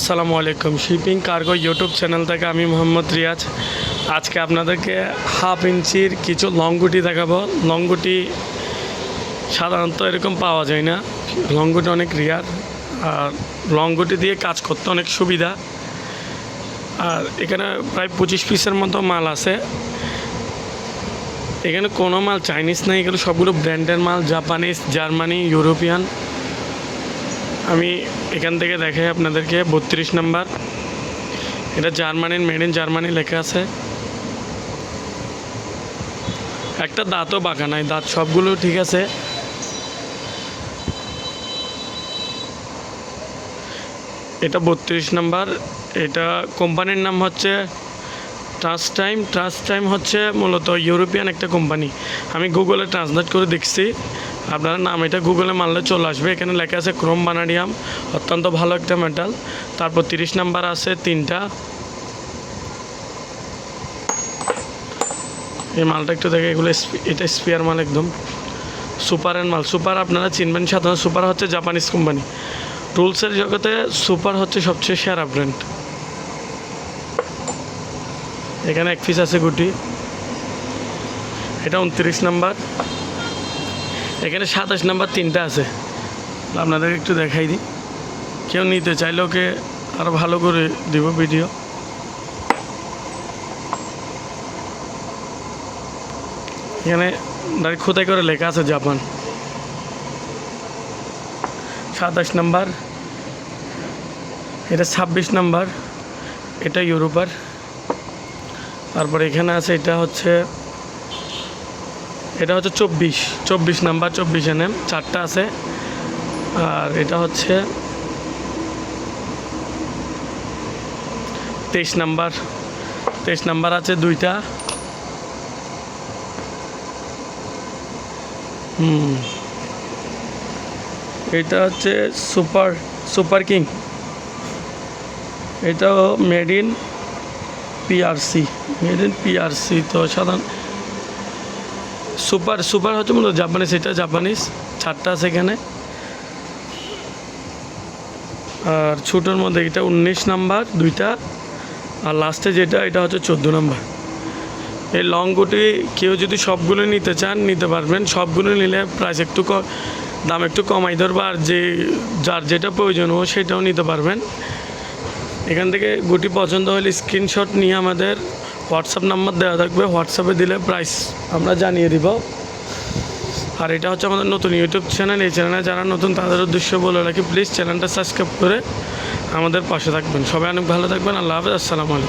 আসসালামু আলাইকুম। Shipping cargo YouTube channel থেকে আমি মোহাম্মদ রিয়াজ। আজকে আপনাদেরকে হাফ ইঞ্চির কিছু লংগুটি দেখাবো। লংগুটি সাধারণত এরকম পাওয়া যায় না। লংগুটি অনেক রিয়ার আর লংগুটি দিয়ে কাজ করতে অনেক সুবিধা। আর এখানে প্রায় পঁচিশ পিসের মতো মাল আছে। এখানে কোনো মাল চাইনিজ নেই। এগুলো সবগুলো ব্র্যান্ডের মাল। জাপানিজ জার্মানি ইউরোপিয়ান আমি এখান থেকে দেখাই আপনাদেরকে, বত্রিশ নাম্বার। এটা জার্মানির মেড ইন জার্মানি লেখা আছে। একটা দাঁতও বাঁকা নাই, দাঁত সবগুলো ঠিক আছে। এটা বত্রিশ নাম্বার, এটা কোম্পানির নাম হচ্ছে ট্রান্স টাইম ট্রান্স টাইম হচ্ছে মূলত ইউরোপিয়ান একটা কোম্পানি। আমি গুগলে ট্রান্সলেট করে দেখছি। আপনারা নাম এটা গুগলে মারলে চলে আসবে। এখানে লেখা আছে ক্রোম বানাডিয়াম অত্যন্ত ভালো একটা মেটাল তারপর তিরিশ নাম্বার আছে তিনটা। এই মালটা একটু দেখে, এগুলো এটা স্পিয়ার মাল একদম। সুপারের মাল। সুপার আপনারা চিনবেন, সাধারণত সুপার হচ্ছে জাপানিজ কোম্পানি টুলসের জগতে সুপার হচ্ছে সবচেয়ে সেরা ব্র্যান্ড এখানে এক পিস আছে গুটি। এটা উনত্রিশ নাম্বার। এখানে সাতাশ নাম্বার তিনটা আছে। আপনাদের একটু দেখাই দিই। কেউ নিতে চাইলে ওকে আরও ভালো করে দিব ভিডিও। এখানে ডাইরেক্ট খোদাই করে লেখা আছে জাপান। সাতাশ নাম্বার। এটা ছাব্বিশ নাম্বার। এটা ইউরোপার। তারপর এখানে আছে, এটা হচ্ছে এটা হচ্ছে চব্বিশ চব্বিশ নাম্বার, চব্বিশ এন চারটা আছে। আর এটা হচ্ছে তেইশ নাম্বার তেইশ নাম্বার আছে দুইটা। হুম। এটা হচ্ছে সুপার সুপার কিং। এটাও made in PRC, made in PRC তো সাধারণ সুপার সুপার হচ্ছে মূলত জাপানিজ এটা জাপানিজ চারটা আছে এখানে। আর ছোটোর মধ্যে এটা উনিশ নাম্বার, দুইটা। আর লাস্টে যেটা, এটা হচ্ছে চোদ্দ নাম্বার। এই লং গুটি কেউ যদি সবগুলো নিতে চান, নিতে পারবেন। সবগুলো নিলে প্রাইস একটু দাম একটু কমাই ধরবো। আর যে, যার যেটা প্রয়োজন ও সেটাও নিতে পারবেন। এখান থেকে গুটি পছন্দ হলে স্ক্রিনশট নিয়ে আমাদের হোয়াটসঅ্যাপ নাম্বার দেওয়া থাকবে, হোয়াটসঅ্যাপে দিলে প্রাইস আমরা জানিয়ে দিব। আর এটা হচ্ছে আমাদের নতুন ইউটিউব চ্যানেল এই চ্যানেলে যারা নতুন তাদের উদ্দেশ্য বলে রাখি প্লিজ চ্যানেলটা সাবস্ক্রাইব করে আমাদের পাশে থাকবেন। সবাই অনেক ভালো থাকবেন, আল্লাহ হাফেজ, আসসালামু আলাইকুম।